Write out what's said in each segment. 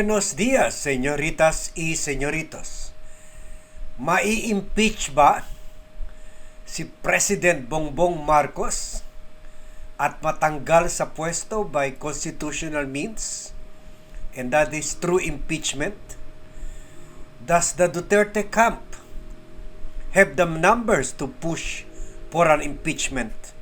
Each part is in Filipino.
Buenos días, señoritas y señoritos. Mai-impeach ba si President Bongbong Marcos at matanggal sa pwesto by constitutional means? And that is true impeachment? Does the Duterte camp have the numbers to push for an impeachment?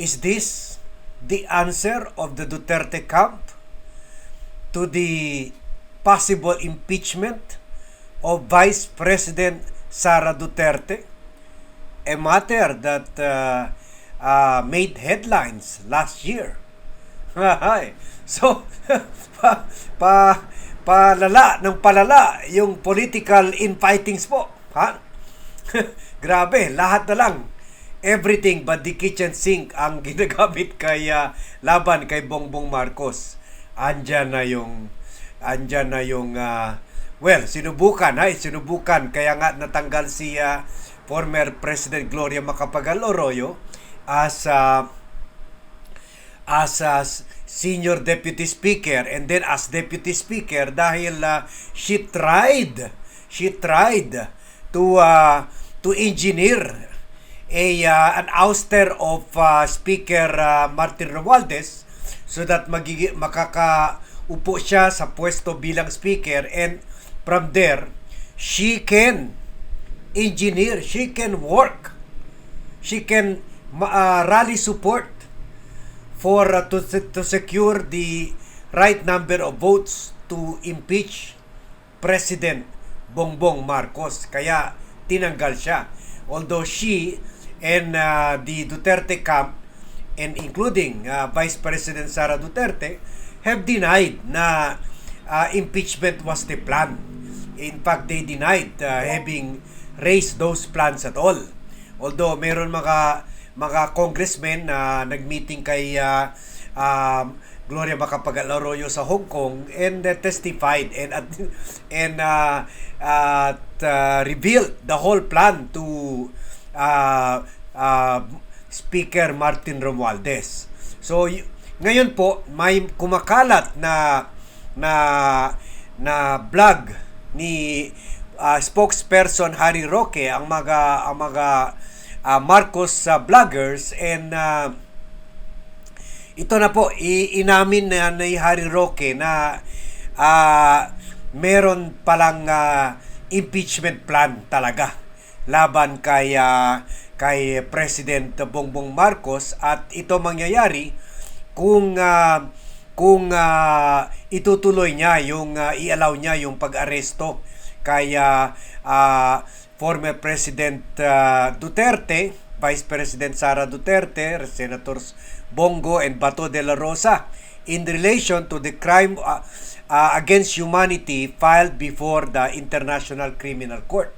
Is this the answer of the Duterte camp to the possible impeachment of Vice President Sara Duterte, a matter that uh, uh, made headlines last year. so, pa, pa, palala ng palala yung political infightings po. Ha? Grabe, lahat na lang. Everything but the kitchen sink ang ginagamit kay uh, laban kay Bongbong Marcos andyan na yung andyan na yung uh, well, sinubukan ay sinubukan. Kaya nga natanggal si uh, former President Gloria Macapagal Arroyo as uh, as uh, senior deputy speaker and then as deputy speaker dahil uh, she tried she tried to uh, to engineer a uh, an ouster of uh, speaker uh, Martin Romualdez so that magigi makakaupo siya sa pwesto bilang speaker and from there she can engineer, she can work, she can uh, rally support for uh, to, to secure the right number of votes to impeach President Bongbong Marcos. Kaya tinanggal siya. Although she and uh, the Duterte camp and including uh, Vice President Sara Duterte have denied na uh, impeachment was the plan. In fact, they denied uh, having raised those plans at all. Although meron mga mga congressmen na uh, nagmeeting kay uh, um, Gloria Macapagal Arroyo sa Hong Kong and uh, testified and at and uh, uh, uh, revealed the whole plan to uh, uh, Speaker Martin Romualdez. So ngayon po may kumakalat na na na vlog ni uh, spokesperson Harry Roque ang mga ang mga uh, Marcos uh, vloggers and uh, ito na po inamin na ni Harry Roque na uh, meron palang uh, impeachment plan talaga laban kay uh, kay President Bongbong Marcos at ito mangyayari kung uh, kung uh, itutuloy niya yung uh, i-allow niya yung pag-aresto kay uh, uh, former President uh, Duterte, Vice President Sara Duterte, Senators Bongo and Bato de la Rosa in relation to the crime uh, uh, against humanity filed before the International Criminal Court.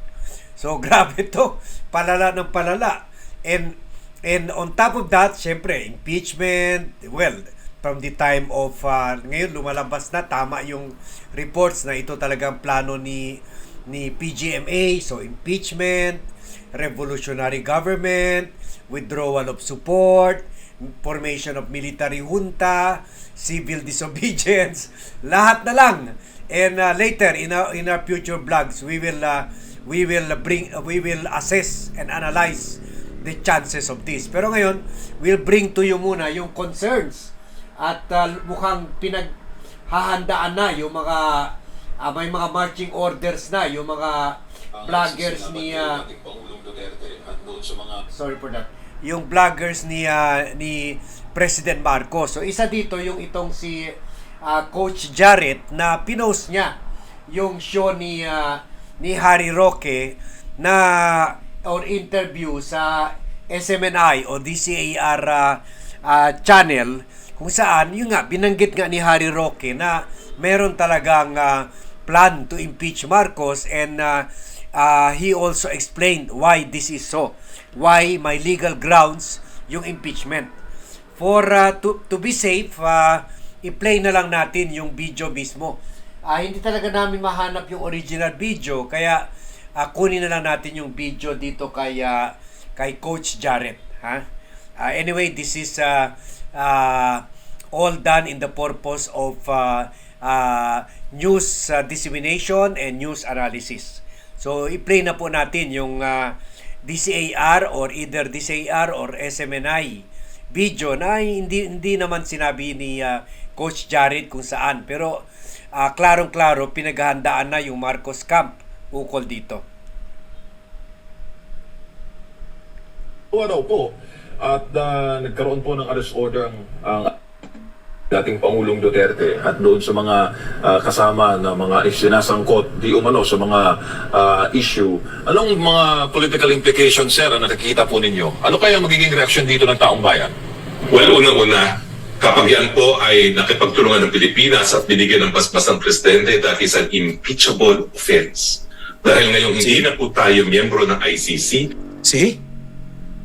So grabe to, palala ng palala. And and on top of that, syempre, impeachment, well, from the time of uh, ngayon lumalabas na tama yung reports na ito talagang plano ni ni PGMA, so impeachment, revolutionary government, withdrawal of support, formation of military junta, civil disobedience, lahat na lang. And uh, later in our in our future vlogs, we will uh, we will bring uh, we will assess and analyze the chances of this. Pero ngayon, we'll bring to you muna yung concerns at uh, mukhang pinaghahandaan na yung mga uh, may mga marching orders na yung mga vloggers ni uh, Sorry for that. Yung vloggers ni uh, ni President Marcos. So isa dito yung itong si uh, Coach Jarrett na pinost niya yung show ni uh, ni Harry Roque na or interview sa SMNI o DCAR uh, uh, channel kung saan yung nga binanggit nga ni Harry Roque na meron talagang uh, plan to impeach Marcos and uh, uh, he also explained why this is so why may legal grounds yung impeachment. For uh, to to be safe uh, i-play na lang natin yung video mismo uh, hindi talaga namin mahanap yung original video kaya uh, kunin na lang natin yung video dito kay uh, kay Coach Jarrett ha uh, anyway this is uh, uh, all done in the purpose of uh, uh, news uh, dissemination and news analysis. So i-play na po natin yung uh, DCAR or either DCAR or SMNI video na hindi hindi naman sinabi ni uh, Coach Jared kung saan pero uh, klarong-klaro pinaghahandaan na yung Marcos Camp ukol dito. araw po at uh, nagkaroon po ng arrest order ang, ang dating Pangulong Duterte at doon sa mga uh, kasama na mga isinasangkot di umano sa mga uh, issue. Anong mga political implications, sir, ang nakikita po ninyo? Ano kaya magiging reaksyon dito ng taong bayan? Well, unang-una, kapag yan po ay nakipagtulungan ng Pilipinas at binigyan ng paspas ng presidente, that is an impeachable offense. Dahil ngayong hindi na po tayo miyembro ng ICC, See?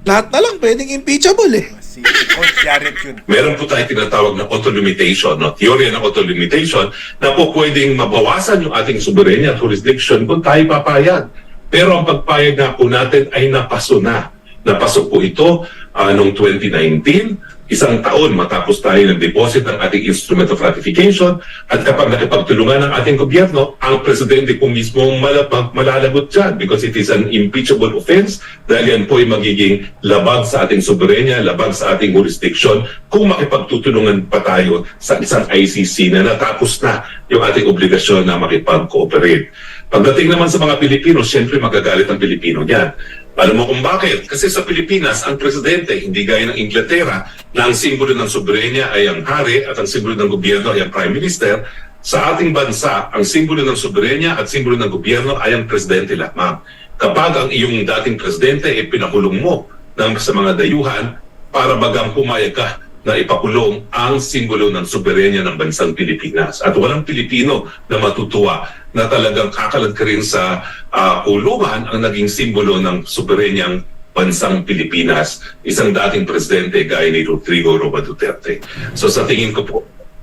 Lahat na lang pwedeng impeachable eh. Si, si Coach Jared yun. meron po tayo tinatawag na auto-limitation, no? teorya ng auto-limitation, na po pwedeng mabawasan yung ating soberenya at jurisdiction kung tayo papayag. Pero ang pagpayag na po natin ay napaso na. Napaso po ito uh, noong 2019, isang taon matapos tayo nag-deposit ng ating instrument of ratification at kapag nakipagtulungan ng ating gobyerno, ang presidente po mismo malab- malalagot dyan because it is an impeachable offense dahil yan po ay magiging labag sa ating soberenya, labag sa ating jurisdiction kung makipagtutulungan pa tayo sa isang ICC na natapos na yung ating obligasyon na makipag-cooperate. Pagdating naman sa mga Pilipino, siyempre magagalit ang Pilipino niyan. Alam mo kung bakit? Kasi sa Pilipinas, ang presidente, hindi gaya ng Inglaterra, na ang simbolo ng soberenya ay ang hari at ang simbolo ng gobyerno ay ang prime minister. Sa ating bansa, ang simbolo ng soberenya at simbolo ng gobyerno ay ang presidente lamang. Kapag ang iyong dating presidente ay pinakulong mo ng, sa mga dayuhan para bagang pumayag ka na ipakulong ang simbolo ng soberenya ng bansang Pilipinas. At walang Pilipino na matutuwa na talagang kakalad ka rin sa uh, kulungan ang naging simbolo ng soberenyang bansang Pilipinas, isang dating presidente gaya ni Rodrigo Roa Duterte. So sa tingin ko po,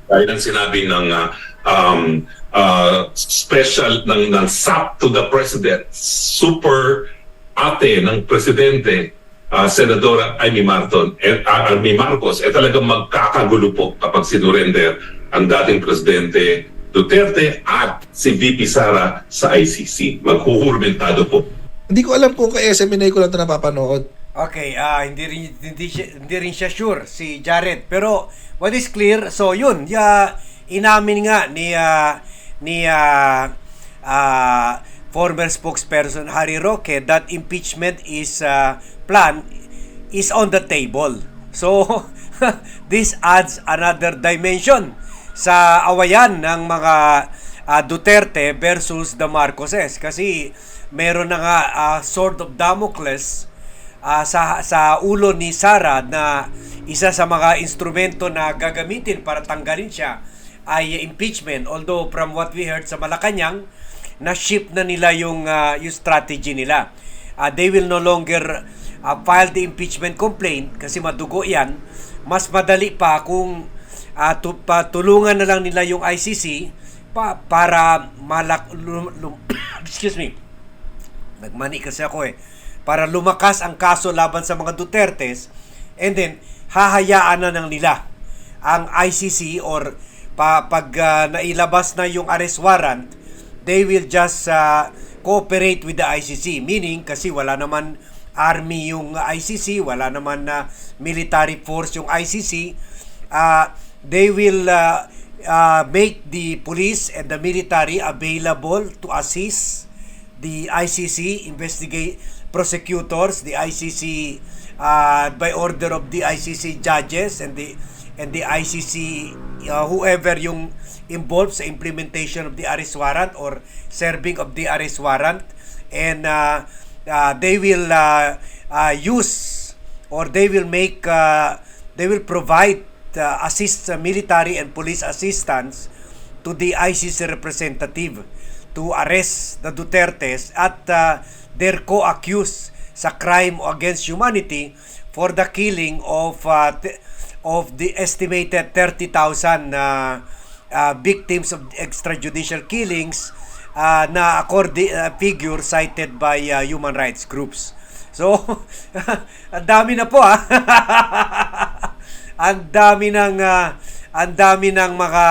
gaya ng sinabi ng uh, um, uh, special ng, ng SAP to the President, super ate ng presidente, uh, Senadora Amy Marton, eh, uh, Amy Marcos, eh talagang magkakagulo po kapag sinurrender ang dating presidente Duterte at si VP Sara sa ICC. Maghuhurmentado po. Hindi ko alam kung kay SMNA ko lang ito napapanood. Okay, ah hindi rin hindi, siya, hindi rin siya sure si Jared. Pero what is clear, so yun, ya inamin nga ni ah, ni ah, ah, former spokesperson Harry Roque that impeachment is uh, plan is on the table. So this adds another dimension sa awayan ng mga uh, Duterte versus the Marcoses. Kasi meron na nga uh, sword of Damocles uh, sa sa ulo ni Sara na isa sa mga instrumento na gagamitin para tanggalin siya ay impeachment. Although from what we heard sa Malacanang na ship na nila yung uh, yung strategy nila. Uh, they will no longer uh, file the impeachment complaint kasi madugo yan. Mas madali pa kung uh, tu- patulungan na lang nila yung ICC pa para malak lum, lum, excuse me. Nagmani kasi ako eh. Para lumakas ang kaso laban sa mga Dutertes and then hahayaan na ng nila ang ICC or pa, pag uh, nailabas na yung arrest warrant they will just uh, cooperate with the ICC meaning kasi wala naman army yung ICC wala naman na uh, military force yung ICC uh, they will uh, uh, make the police and the military available to assist the ICC investigate prosecutors, the ICC uh, by order of the ICC judges and the and the ICC uh, whoever yung involved sa implementation of the arrest warrant or serving of the arrest warrant. And uh, uh, they will uh, uh, use or they will make uh, they will provide uh, assist uh, military and police assistance to the ICC representative to arrest the Dutertes at uh, their co-accused sa crime against humanity for the killing of uh, of the estimated 30,000 uh, uh, victims of extrajudicial killings uh, na accordi- uh, figure cited by uh, human rights groups. So, ang dami na po ah. ang dami ng uh, ang dami ng mga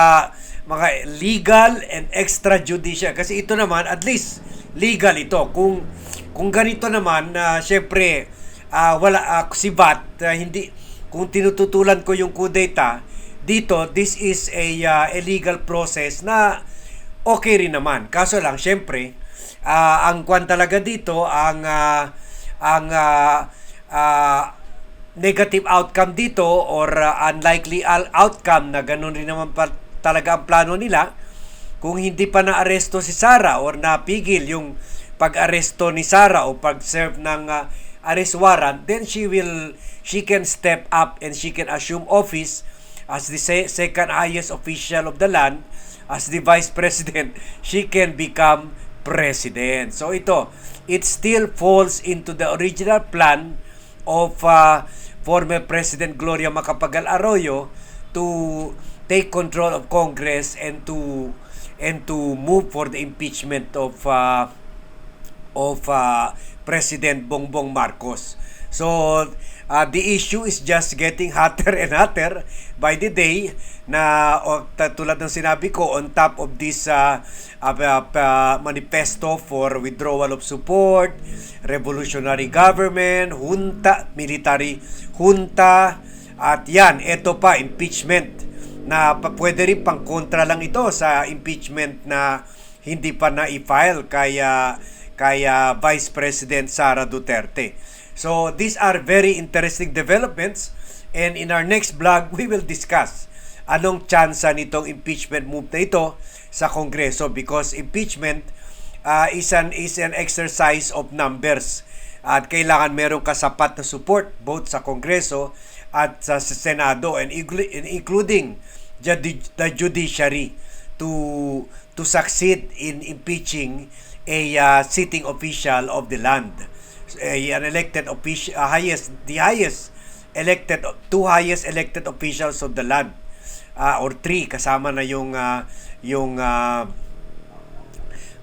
mga legal and extrajudicial. Kasi ito naman at least legal ito. Kung kung ganito naman na syempre ah, wala ah, si VAT ah, hindi kung tinututulan ko yung kudeta dito this is a ah, illegal process na okay rin naman. Kaso lang syempre ah, ang kwan talaga dito ang ah, ang ah, ah, negative outcome dito or uh, unlikely outcome na ganun rin naman pa talaga ang plano nila kung hindi pa na-aresto si Sara or napigil yung pag-aresto ni Sara o pag-serve ng uh, arrest warrant then she will she can step up and she can assume office as the se- second highest official of the land as the vice president she can become president. So ito it still falls into the original plan of uh, former President Gloria Macapagal Arroyo to take control of Congress and to and to move for the impeachment of uh, of uh, President Bongbong Marcos. So uh, the issue is just getting hotter and hotter by the day na o, tulad ng sinabi ko on top of this uh, uh, uh, manifesto for withdrawal of support, revolutionary government, junta, military junta at yan, ito pa impeachment na pwede rin pang kontra lang ito sa impeachment na hindi pa na-file kaya kaya Vice President Sara Duterte. So these are very interesting developments. And in our next vlog we will discuss anong tsansa nitong impeachment move na ito sa Kongreso because impeachment uh, is an is an exercise of numbers. At kailangan merong kasapat na support both sa Kongreso at sa Senado and inclu- and including the judiciary to to succeed in impeaching a uh, sitting official of the land a, an elected official highest the highest elected two highest elected officials of the land uh, or three kasama na yung uh, yung uh,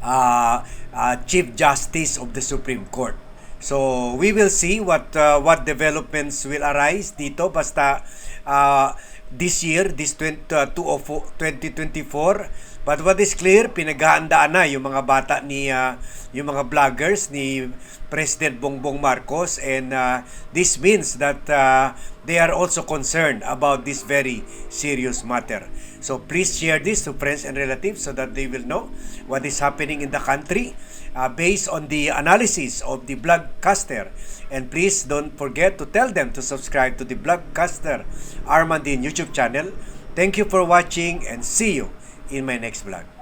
uh, uh, Chief Justice of the Supreme Court. So we will see what uh, what developments will arise dito basta uh, this year this 20, uh, 2024 but what is clear pinaghahandaan na yung mga bata ni uh, yung mga vloggers ni President Bongbong Marcos and uh, this means that uh, they are also concerned about this very serious matter. So please share this to friends and relatives so that they will know what is happening in the country uh, based on the analysis of the Blogcaster. And please don't forget to tell them to subscribe to the Blogcaster Armandin YouTube channel. Thank you for watching and see you in my next vlog.